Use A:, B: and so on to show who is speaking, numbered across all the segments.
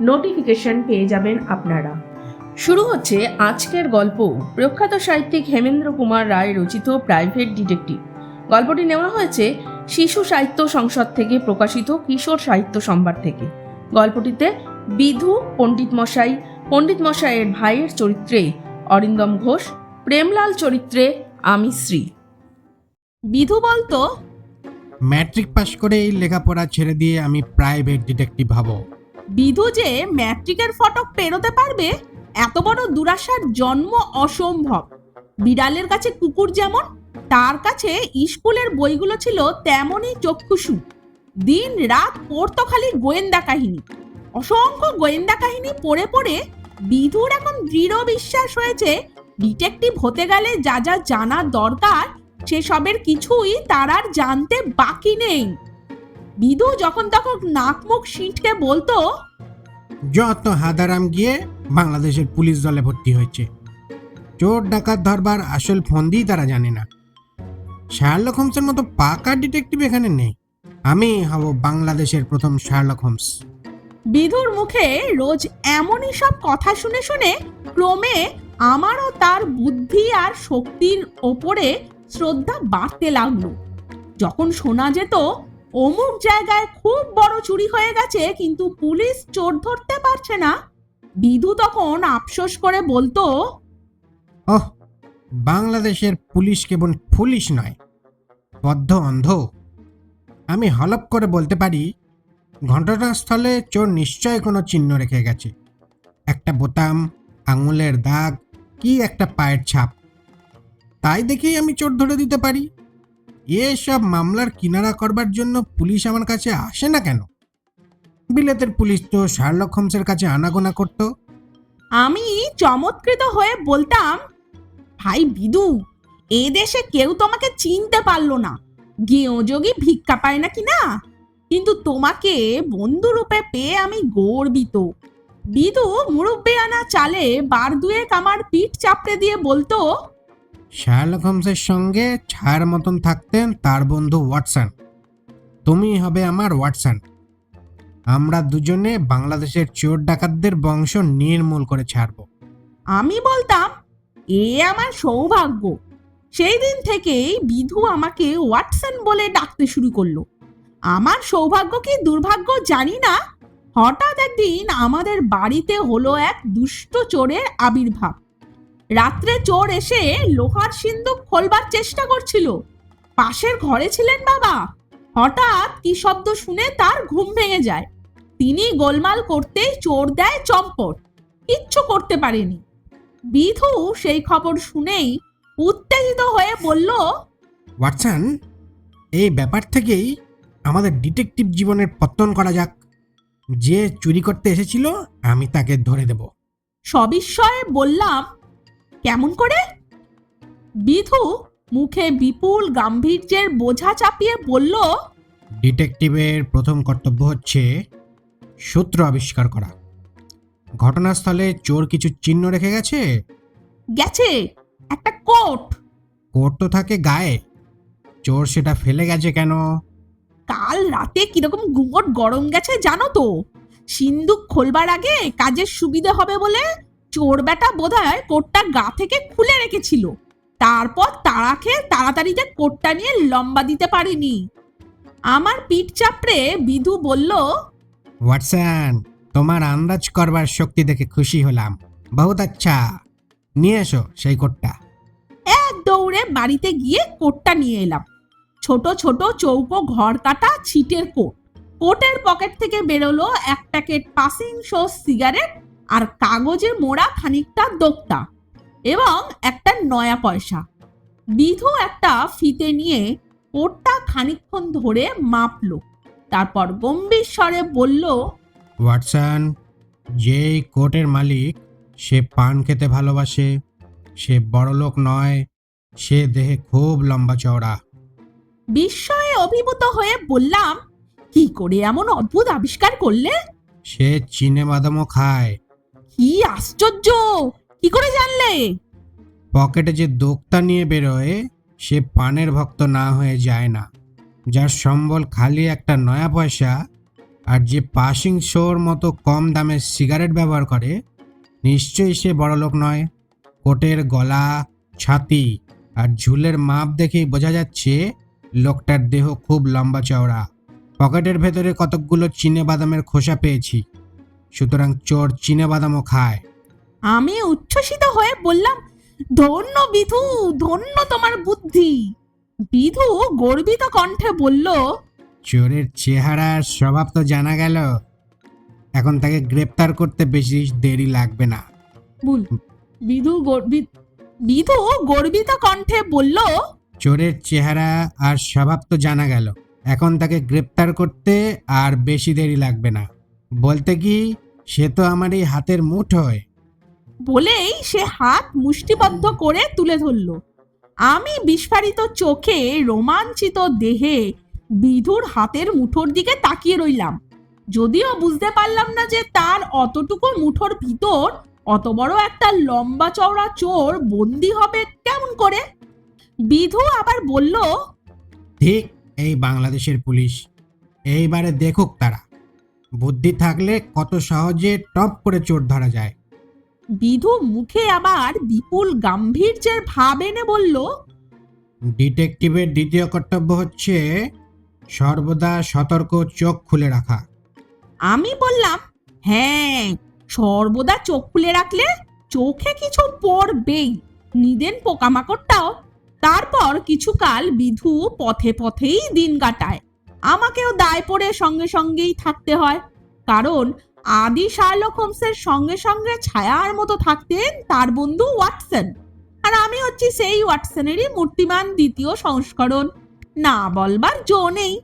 A: Notification পেয়ে যাবেন আপনারা। শুরু হচ্ছে আজকের গল্প। প্রখ্যাত সাহিত্যিক হেমেন্দ্র কুমার রায় রচিত প্রাইভেট ডিটেকটিভ। গল্পটি নেওয়া হয়েছে শিশু সাহিত্য সংসদ থেকে প্রকাশিত কিশোর সাহিত্য সম্ভার থেকে। গল্পটিতে বিধু, পণ্ডিত মশাই, পণ্ডিত মশাইয়ের ভাইয়ের চরিত্রে অরিন্দম ঘোষ, প্রেমলাল চরিত্রে আমি শ্রী বিধু বলতো,
B: ম্যাট্রিক পাশ করে এই লেখাপড়া ছেড়ে দিয়ে আমি প্রাইভেট ডিটেকটিভ হব।
A: বিধু যে ম্যাট্রিকের ফটক পেরোতে পারবে, এত বড় দুরাশার জন্ম অসম্ভব। বিড়ালের কাছে কুকুর যেমন, তার কাছে স্কুলের বইগুলো ছিল তেমনই চক্ষুষু দিন রাত পড়তো খালি গোয়েন্দা কাহিনী। অসংখ্য গোয়েন্দা কাহিনী পড়ে পড়ে বিধুর এখন দৃঢ় বিশ্বাস হয়েছে, ডিটেকটিভ হতে গেলে যা যা জানা দরকার, সেসবের কিছুই তার আর জানতে বাকি নেই। বিধু যখন তখন নাক মুখ সিঁটকে বলতো
B: যত হাদারাম গিয়ে বাংলাদেশের পুলিশ দলে ভর্তি হয়েছে। চোর ডাকাত ধরবার আসল ফন্দি তারা জানে না। শার্লক হোমসের মতো পাকা ডিটেকটিভ এখানে নেই। আমি হব বাংলাদেশের প্রথম শার্লক হোমস।
A: বিধুর মুখে রোজ এমনই সব কথা শুনে শুনে ক্রমে আমারও তার বুদ্ধি আর শক্তির ওপরে শ্রদ্ধা বাড়তে লাগল। যখন শোনা যেত অমুক জায়গায় খুব বড় চুরি হয়ে গেছে, কিন্তু পুলিশ চোর ধরতে পারছে না। বিধু তখন আফসোস করে বলতো
B: ওহ বাংলাদেশের পুলিশ কেবল পুলিশ নয়, বদ্ধ অন্ধ। আমি হলপ করে বলতে পারি, ঘটনাস্থলে চোর নিশ্চয় কোনো চিহ্ন রেখে গেছে। একটা বোতাম, আঙুলের দাগ, কি একটা পায়ের ছাপ। তাই দেখেই আমি চোর ধরে দিতে পারি। এসব মামলার কিনারা করবার জন্য পুলিশ আমার কাছে আসে না কেন? বিলেতের পুলিশ তো শার্লক হোমসের কাছে আনাগোনা করতো।
A: আমি চমৎকৃত হয়ে বলতাম, ভাই বিদু, এ দেশে কেউ তোমাকে চিনতে পারল না। গেঁয়োযোগী ভিক্ষা পায় না কি না? কিন্তু তোমাকে বন্ধুরূপে পেয়ে আমি গর্বিত। বিদু মুরব্বে আনা চালে বার দুয়েক আমার পিঠ চাপড়ে দিয়ে বলতো
B: শার্লক হোমসের সঙ্গে ছায়ার মতন থাকতেন তার বন্ধু ওয়াটসন তুমি হবে আমার ওয়াটসন আমরা দুজনে বাংলাদেশের চোর ডাকাতদের বংশ নির্মূল করে ছাড়ব।
A: আমি বলতাম, এ আমার সৌভাগ্য। সেই দিন থেকেই বিধু আমাকে ওয়াটসন বলে ডাকতে শুরু করল। আমার সৌভাগ্য কি দুর্ভাগ্য জানি না। হঠাৎ একদিন আমাদের বাড়িতে হলো এক দুষ্ট চোরের আবির্ভাব। রাত্রে চোর এসে লোহার সিন্দুক খোলবার চেষ্টা করছিল। পাশের ঘরে ছিলেন বাবা। হঠাৎ কি শব্দ শুনে তার ঘুম ভেঙে যায়। তিনি গোলমাল করতেই চোর দেয় চম্পট। কিচ্ছু করতে পারেনি। বিধু সেই খবর শুনেই উত্তেজিত হয়ে বলল
B: ওয়াটসন এই ব্যাপার থেকেই আমাদের ডিটেকটিভ জীবনের পত্তন করা যাক। যে চুরি করতে এসেছিল আমি তাকে ধরে দেব।
A: সবিস্ময়ে বললাম কেমন করে? বিধু মুখে বিপুল গাম্ভীর্যের বোঝা চাপিয়ে বলল
B: ডিটেকটিভের প্রথম কর্তব্য হচ্ছে সূত্র আবিষ্কার করা। ঘটনাস্থলে চোর কিছু চিহ্ন রেখে গেছে?
A: গেছে। একটা কোট।
B: কোট তো থাকে গায়ে। চোর সেটা ফেলে গেছে কেন?
A: কাল রাতে কীরকম গুমট গরম গেছে জানো তো? সিন্দুক খোলবার আগে কাজের সুবিধে হবে বলে চোর বেটা বোধহয় কোটটা গা থেকে খুলে রেখেছিল। তারপর তাড়া খেয়ে তাড়াতাড়ি যে কোটটা নিয়ে লম্বা দিতে পারিনি। আমার পিঠ চাপড়ে বিধু বলল
B: ওয়াটসন তোমার আন্দাজ করবার শক্তি দেখে খুশি হলাম। বহুত আচ্ছা। নিয়ে এসো সেই কোটটা।
A: এক দৌড়ে বাড়িতে গিয়ে কোটটা নিয়ে এলাম। ছোট ছোট চৌকো ঘর কাটা ছিটের কোট। কোটের পকেট থেকে বেরোলো এক প্যাকেট পাসিং শো সিগারেট আর কাগজে মোড়া খানিকটা দোক্তা এবং একটা নয়া পয়সা। বিধু একটা ফিতে নিয়ে কোটটা খানিকক্ষণ ধরে মাপল তারপর গম্ভীর স্বরে বলল
B: ওয়াটসন যেই কোর্টের মালিক সে পান খেতে ভালোবাসে সে বড়লোক নয় সে দেহে খুব লম্বা চওড়া।
A: বিস্ময়ে অভিভূত হয়ে বললাম কি করে এমন অদ্ভুত আবিষ্কার করলে?
B: সে চিনে বাদামও খায়
A: কি আশ্চর্য! কি করে জানলে?
B: পকেটে যে দোক্তা নিয়ে বেরোয়, সে পানের ভক্ত না হয়ে যায় না। যার সম্বল খালি একটা নয়া পয়সা আর যে পাসিং শোর মতো কম দামের সিগারেট ব্যবহার করে, নিশ্চয়ই সে বড়লোক নয়। কোটের গলা, ছাতি আর ঝুলের মাপ দেখেই বোঝা যাচ্ছে লোকটার দেহ খুব লম্বা চওড়া। পকেটের ভেতরে কতকগুলো চিনে বাদামের খোসা পেয়েছি। সুতরাং চোর চিনে বাদামও খায়।
A: আমি উচ্ছ্বসিত হয়ে বললাম ধন্য বিধু ধন্য তোমার বুদ্ধি। বিধু গর্বিত কণ্ঠে বলল
B: চোরের চেহারা আর স্বভাব তো জানা গেল। এখন তাকে গ্রেপ্তার করতে বেশি দেরি লাগবে না।
A: ভুল বিধু গর্বিত বিধু গর্বিত কণ্ঠে বলল
B: চোরের চেহারা আর স্বভাব তো জানা গেল। এখন তাকে গ্রেপ্তার করতে আর বেশি দেরি লাগবে না। বলতে কি সে তো আমার এই হাতের মুঠোয়
A: বলেই সে হাত মুষ্টিবদ্ধ করে তুলে ধরল। আমি বিস্ফারিত চোখে রোমাঞ্চিত দেহে বিধুর হাতের মুঠোর দিকে তাকিয়ে রইলাম। যদিও বুঝতে পারলাম না যে তার অতটুকু মুঠোর ভিতর অত বড় একটা লম্বা চওড়া চোর বন্দি হবে কেমন করে? বিধু আবার বলল
B: ঠিক এই বাংলাদেশের পুলিশ। এইবারে দেখুক তারা। বুদ্ধি থাকলে কত সহজে টপ করে চোর ধরা যায়।
A: বিধু মুখে আবার বিপুল গাম্ভীর্যের ভাব এনে বলল
B: ডিটেকটিভের দ্বিতীয় কর্তব্য হচ্ছে সর্বদা সতর্ক চোখ খুলে রাখা।
A: আমি বললাম হ্যাঁ সর্বদা চোখ খুলে রাখলে চোখে কিছু পড়বেই নিদেন পোকামাকড়টাও। তারপর কিছুকাল বিধু পথে পথেই দিন কাটায়। আমাকেও দায় পড়ে সঙ্গে সঙ্গেই থাকতে হয়। কারণ আদি শার্লক হোমসের সঙ্গে সঙ্গে ছায়ার মতো থাকতেন তার বন্ধু ওয়াটসন। আর আমি হচ্ছি সেই ওয়াটসনেরই মূর্তিমান দ্বিতীয় সংস্করণ। না বলবার জো নেই।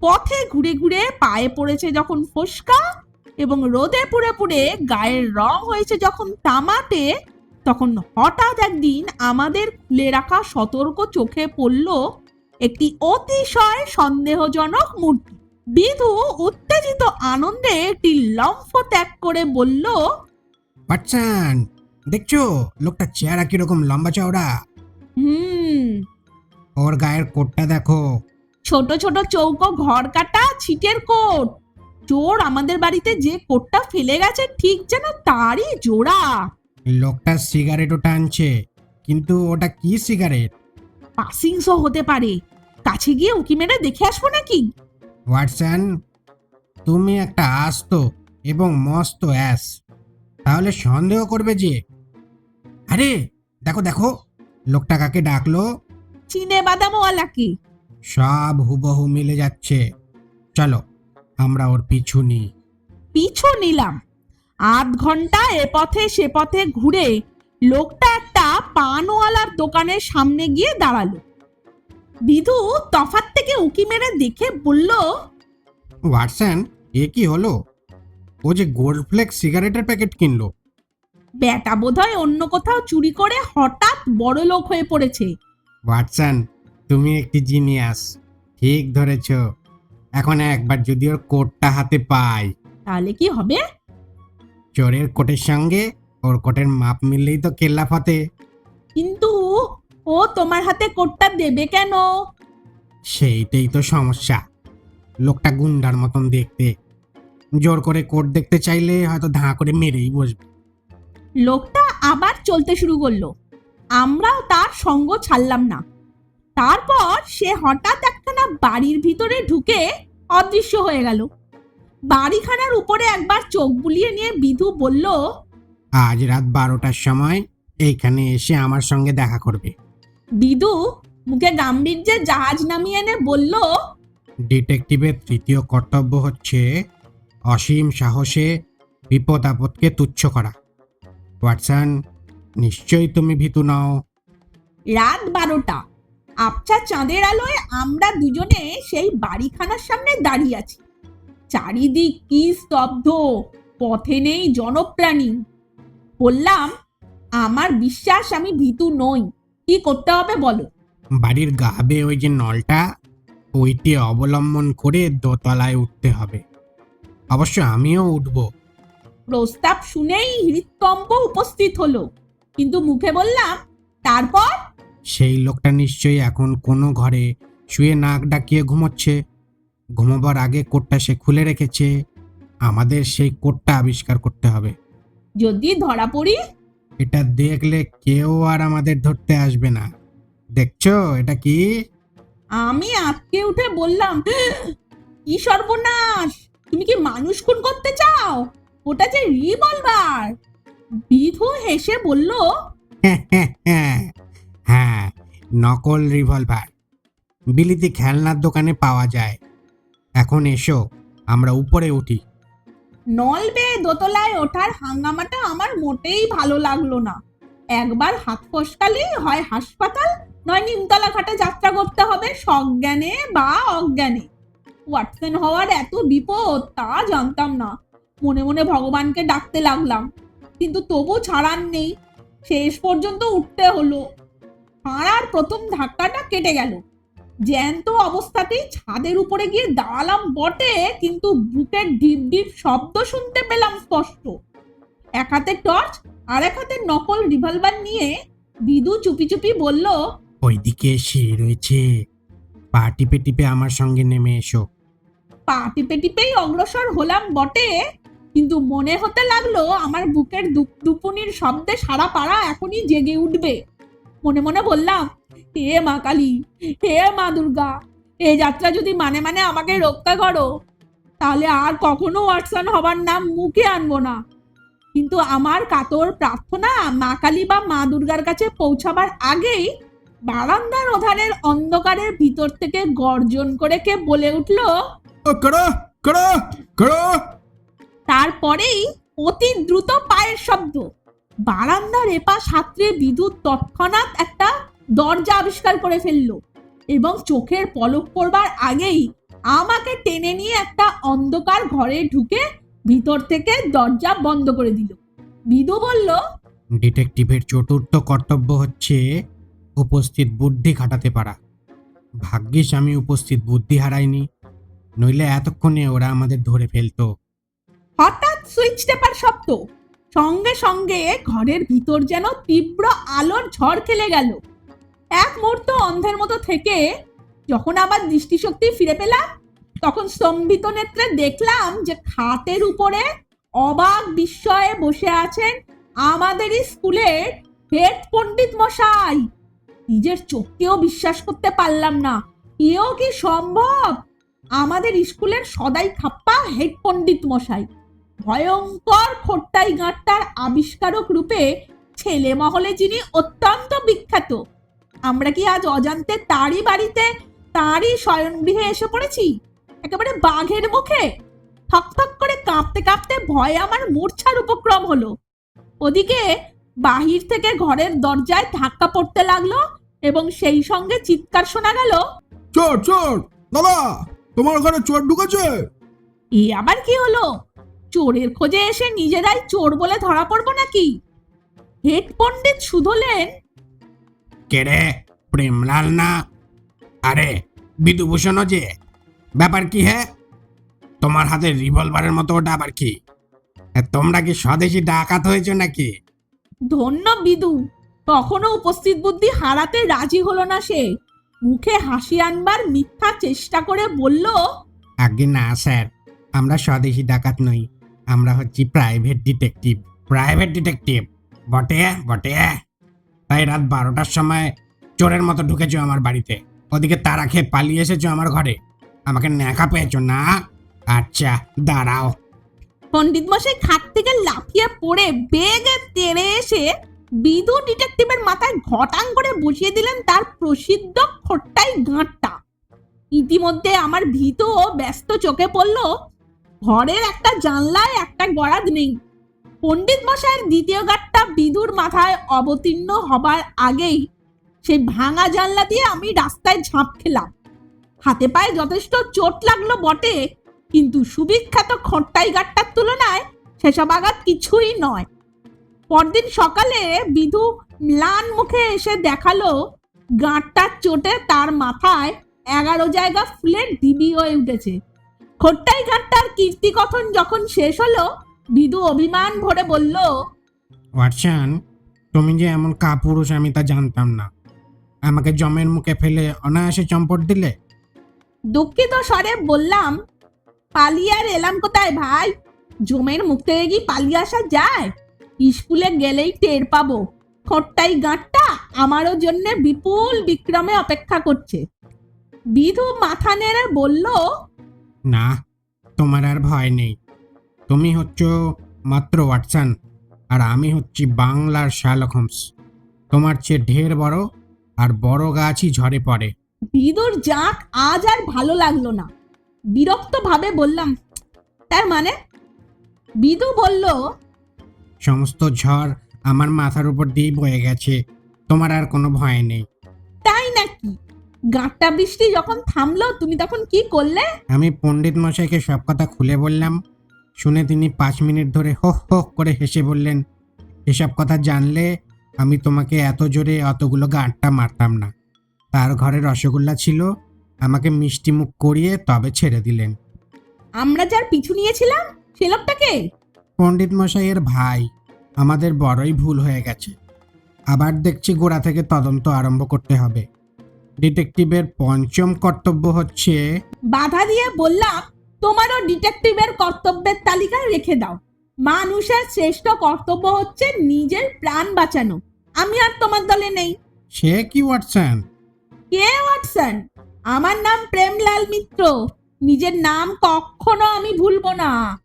A: পথে ঘুরে ঘুরে পায়ে পড়েছে যখন ফোসকা এবং রোদে পুড়ে পুড়ে গায়ের রং হয়েছে যখন তামাটে, তখন হঠাৎ একদিন আমাদের খুলে রাখা সতর্ক চোখে পড়ল একটি অতিশয় সন্দেহজনক মূর্তি। বিধু উত্তেজিত আনন্দে একটি লম্ফ ত্যাগ করে বলল
B: পাচ্ছান দেখছ লোকটা চেহারা কীরকম লম্বা চওড়া?
A: হুম।
B: ওর গায়ের কোটটা দেখো।
A: ছোট ছোট চৌকো ঘর কাটা ছিটের কোট। চোর আমাদের বাড়িতে যে কোটটা ফেলে গেছে ঠিক যেন তারই জোড়া।
B: লোকটা সিগারেটও টানছে কিন্তু ওটা কি সিগারেট
A: পাসিং শো হতে পারে। কাছে গিয়ে উকি মেরে দেখে আসব নাকি?
B: ওয়াটসন তুমি একটা আস্ত এবং মস্ত অ্যাস। তাহলে সন্দেহ করবে যে আরে দেখো দেখো লোকটা কাকে ডাকলো?
A: চিনে বাদামওয়ালাকে
B: সব হুবহু মিলে যাচ্ছে। চলো আমরা ওর পিছু নিই।
A: পিছু নিলাম। আধ ঘণ্টা এ পথে সে পথে ঘুরে লোকটা পানওয়ালার দোকানের সামনে গিয়ে দাঁড়াল। বিধু তফাত থেকে উকি মেরে দেখে বলল
B: ওয়াটসন এ কি হলো? ও যে গোল্ড ফ্লেক্স সিগারেটের প্যাকেট কিনলো।
A: বেটা বোধহয় অন্য কোথাও চুরি করে হঠাৎ বড় লোক হয়ে পড়েছে।
B: ওয়াটসন তুমি একটি জিনিয়াস ঠিক ধরেছ। এখন একবার যদি ওর কোটটা হাতে পাই।
A: তাহলে কি হবে?
B: চোরের কোটের সঙ্গে ওর কোটের মাপ মিললেই তো কেল্লা ফতে
A: কিন্তু ও তোমার হাতে কোটটা দেবে কেন?
B: সেইটাই তো সমস্যা। লোকটা গুন্ডার মতন দেখতে। জোর করে কোট দেখতে চাইলে হয়তো ধাঁ করে মেরেই বসবে।
A: লোকটা আবার চলতে শুরু করল। আমরাও তার সঙ্গ ছাড়লাম না। তারপর সে হঠাৎ একখানা বাড়ির ভিতরে ঢুকে অদৃশ্য হয়ে গেল। বাড়িখানার উপরে একবার চোখ বুলিয়ে নিয়ে বিধু বলল
B: আজ রাত বারোটার সময় এইখানে এসে আমার সঙ্গে দেখা করবে।
A: বিধু মুখে গাম্ভীর্যের জাহাজ নামিয়ে এনে বলল
B: ডিটেকটিভের তৃতীয় কর্তব্য হচ্ছে অসীম সাহসে বিপদ আপদকে তুচ্ছ করা। ওয়াটসন নিশ্চয়ই তুমি ভীতু নাও।
A: রাত বারোটা। আবছা চাঁদের আলোয় আমরা দুজনে সেই বাড়িখানার সামনে দাঁড়িয়ে আছি। চারিদিক কি স্তব্ধ পথে নেই জনপ্রাণী। বললাম আমার বিশ্বাস আমি ভীতু নই। কি করতে হবে বলো?
B: বাড়ির গাবে ওই যে নলটা ওইটি অবলম্বন করে দোতলায় উঠতে হবে। অবশ্য আমিও উঠব।
A: প্রস্তাব শুনেই হৃৎকম্প উপস্থিত হলো। কিন্তু মুখে বললাম তারপর?
B: সেই লোকটা নিশ্চয়ই এখন কোনো ঘরে শুয়ে নাক ডাকিয়ে ঘুমোচ্ছে। ঘুমোবার আগে কোটটা সে খুলে রেখেছে। আমাদের সেই কোটটা আবিষ্কার করতে হবে।
A: যদি ধরা পড়ি
B: এটা দেখলে কেউ আর আমাদের ধরতে আসবে না। দেখছ? এটা কি?
A: আমি আটকে উঠে বললাম কি সর্বনাশ! তুমি কি মানুষ খুন করতে চাও? ওটা যে রিভলভার! বিধু হেসে বলল
B: হ্যাঁ নকল রিভলভার। বিলিতি খেলনার দোকানে পাওয়া যায়। এখন এসো আমরা উপরে উঠি।
A: নল বেয়ে দোতলায় ওঠার হাঙ্গামাটা আমার মোটেই ভালো লাগল না। একবার হাত ফসকালেই হয় হাসপাতাল, নয় নিমতলা ঘাটে যাত্রা করতে হবে সজ্ঞানে বা অজ্ঞানে। ওয়াটসন হওয়ার এত বিপদ, তা জানতাম না। মনে মনে ভগবানকে ডাকতে লাগলাম। কিন্তু তবু ছাড়ার নেই। শেষ পর্যন্ত উঠতে হলো। হাড়ার প্রথম ধাক্কাটা কেটে গেল। জ্যান্ত অবস্থাতেই ছাদের উপরে গিয়ে দাঁড়ালাম বটে কিন্তু বুকের ডিপ ডিপ শব্দ শুনতে পেলাম স্পষ্ট। এক হাতে টর্চ আর এক হাতে নকল রিভলভার নিয়ে বিদু চুপি চুপি বলল
B: ওইদিকে সে রয়েছে। পা টিপে টিপে আমার সঙ্গে নেমে এসো।
A: পা টিপে টিপেই অগ্রসর হলাম বটে কিন্তু মনে হতে লাগল আমার বুকের দুপ দুপুনির শব্দে সারা পাড়া এখনই জেগে উঠবে। মনে মনে বললাম হে মা কালী হে মা দুর্গা এই যাত্রা যদি মানে মানে আমাকে রক্ষা করো তাহলে আর কখনো ওয়াটসন হবার নাম মুখে আনব না। কিন্তু আমার কাতর প্রার্থনা মা কালী বা মা দুর্গার কাছে পৌঁছাবার আগেই বারান্দার ওধারের অন্ধকারের ভিতর থেকে গর্জন করে কে বলে উঠল তারপরেই অতি দ্রুত পায়ের শব্দ। বারান্দার এপাশ হাতড়ে বিদ্যুৎ তৎক্ষণাৎ একটা দরজা আবিষ্কার করে ফেলল এবং চোখের পলক পড়বার আগেই আমাকে টেনে নিয়ে একটা অন্ধকার ঘরে ঢুকে ভিতর থেকে দরজা বন্ধ করে দিল। বিদু বলল
B: ডিটেকটিভের চতুর্থ কর্তব্য হচ্ছে উপস্থিত বুদ্ধি খাটাতে পারা। ভাগ্যিস আমি উপস্থিত বুদ্ধি হারাইনি নইলে এতক্ষণে ওরা আমাদের ধরে ফেলতো।
A: হঠাৎ সুইচ টেপার শব্দ। সঙ্গে সঙ্গে ঘরের ভিতর যেন তীব্র আলোর ঝড় খেলে গেল। এক মুহূর্ত অন্ধের মতো থেকে যখন আবার দৃষ্টিশক্তি ফিরে পেলাম, তখন স্তম্ভিত নেত্রে দেখলাম যে খাতের উপরে অবাক বিস্ময়ে বসে আছেন আমাদেরই স্কুলের হেড পণ্ডিত মশাই। নিজের চোখকেও বিশ্বাস করতে পারলাম না। এও কি সম্ভব? আমাদের স্কুলের সদাই খাপ্পা হেড পণ্ডিত মশাই। ভয়ঙ্কর খোট্টাই গাঁটটার আবিষ্কারক রূপে ছেলে মহলে যিনি অত্যন্ত বিখ্যাত আমরা কি আজ অজান্তে তারই বাড়িতে তারই শয়নগৃহে এসে পড়েছি? একেবারে বাঘের মুখে? থক থক করে কাঁপতে কাঁপতে ভয়ে আমার মূর্ছার উপক্রম হলো। ওদিকে বাহির থেকে ঘরের দরজায় ধাক্কা পড়তে লাগল এবং সেই সঙ্গে চিৎকার শোনা গেল
C: চোর চোর! দাদা তোমার ঘরে চোর ঢুকেছে?
A: এ আবার কি হলো? চোরের খোঁজে এসে নিজেরাই চোর বলে ধরা পড়ব নাকি? হেড পণ্ডিত শুধলেন
B: কেরে প্রেমলাল না? আরে বিদুভূষণ যে। ব্যাপার কি হ্যাঁ তোমার হাতে রিভলভারের মতো ওটা আবার কি? তোমরা কি স্বদেশি ডাকাত হয়েছে নাকি?
A: ধন্য বিদু। তখনও উপস্থিত বুদ্ধি হারাতে রাজি হলো না সে। মুখে হাসি আনবার মিথ্যা চেষ্টা করে বলল
B: আগে না স্যার আমরা স্বদেশি ডাকাত নই। আমরা হচ্ছি প্রাইভেট ডিটেকটিভ প্রাইভেট ডিটেকটিভ বটে বটে। তাই রাত বারোটার সময় চোরের মতো ঢুকেছো আমার বাড়িতে। ওদিকে তারা খেয়ে পালিয়ে এসেছ আমার ঘরে। আমাকে ন্যাকা পেয়েছ, না? আচ্ছা দাঁড়াও।
A: পণ্ডিত মশাই, খাট থেকে লাফিয়ে পড়ে বেগে তেড়ে এসে বিদু ডিটেকটিভের মাথায় ঘটাং করে বসিয়ে দিলেন তার প্রসিদ্ধ খোট্টাই গাঁটটা। ইতিমধ্যে আমার ভীত ও ব্যস্ত চোখে পড়ল, ঘরের একটা জানলায় একটা গড়াদ নেই। পণ্ডিত মশাইয়ের দ্বিতীয় গাঁটটা বিদুর মাথায় অবতীর্ণ হবার আগেই সেই ভাঙা জানলা দিয়ে আমি রাস্তায় ঝাঁপ খেলাম। হাতে পায়ে যথেষ্ট চোট লাগল বটে, কিন্তু সুবিখ্যাত খট্টাই গাট্টার তুলনায় সেসব আঘাত কিছুই নয়। পরদিন সকালে বিধু ম্লান মুখে এসে দেখাল, গাঁটটার চোটে তার মাথায় এগারো জায়গা ফুলের ডিবি হয়ে উঠেছে। খোট্টাই ঘাটটার কীর্তিকথন যখন শেষ হলো বিধু অভিমান ভরে বলল
B: ওয়াটসন তুমি যে এমন কাপুরুষ আমি তা জানতাম না। আমাকে জমের মুখে ফেলে অনায়াসে চম্পট দিলে?
A: দুঃখিত স্বরে বললাম পালিয়ে আর এলাম কোথায় ভাই? জমের মুখ থেকে কি পালিয়ে আসা যায়? স্কুলে গেলেই টের পাবো। খোট্টাই গাঁটটা আমারও জন্য বিপুল বিক্রমে অপেক্ষা করছে। বিধু মাথা নেড়ে বলল
B: না তোমার আর ভয় নেই। তুমি হচ্ছ মাত্র ওয়াটসন আর আমি হচ্ছি বাংলার শালক হোমস। তোমার চেয়ে ঢের বড় আর বড় গাছই ঝরে পড়ে।
A: বিদুর যাক আজ আর ভালো লাগল না। বিরক্ত ভাবে বললাম তার মানে? বিদু বলল
B: সমস্ত ঝড় আমার মাথার উপর দিয়ে বয়ে গেছে তোমার আর কোনো ভয় নেই।
A: তাই নাকি? গাঁটটা বৃষ্টি যখন থামলো তুমি তখন কি করলে?
B: আমি পণ্ডিত মশাইকে সব কথা খুলে বললাম শুনে তিনি পাঁচ মিনিট ধরে হো হো করে হেসে বললেন এসব কথা জানলে আমি তোমাকে এত জোরে অতগুলো গাঁটটা মারতাম না। তার ঘরে রসগোল্লা ছিল আমাকে মিষ্টি মুখ করিয়ে তবে ছেড়ে দিলেন।
A: আমরা যার পিছু নিয়েছিলাম সে লোকটাকে
B: পণ্ডিত মশাইয়ের ভাই আমাদের বড়ই ভুল হয়ে গেছে। আবার দেখছি গোড়া থেকে তদন্ত আরম্ভ করতে হবে। ডিটেকটিভের পঞ্চম কর্তব্য হচ্ছে
A: বাধা দিয়ে বললাম তোমারও ডিটেকটিভের কর্তব্যের তালিকায় রেখে দাও। মানুষের শ্রেষ্ঠ কর্তব্য হচ্ছে নিজের প্রাণ বাঁচানো। আমি আর তোমার দলে নেই।
B: সে কি ওয়াটসন?
A: কে ওয়াটসন? আমার নাম প্রেমলাল মিত্র। নিজের নাম কখনো আমি ভুলবো না।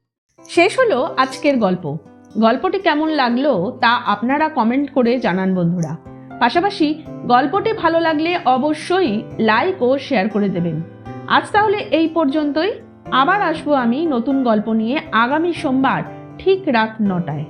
D: শেষ হলো আজকের গল্প। গল্পটি কেমন লাগল তা আপনারা কমেন্ট করে জানান বন্ধুরা। পাশাপাশি গল্পটি ভালো লাগলে অবশ্যই লাইক ও শেয়ার করে দেবেন। আজ তাহলে এই পর্যন্তই। আবার আসব আমি নতুন গল্প নিয়ে আগামী সোমবার ঠিক রাত নটায়।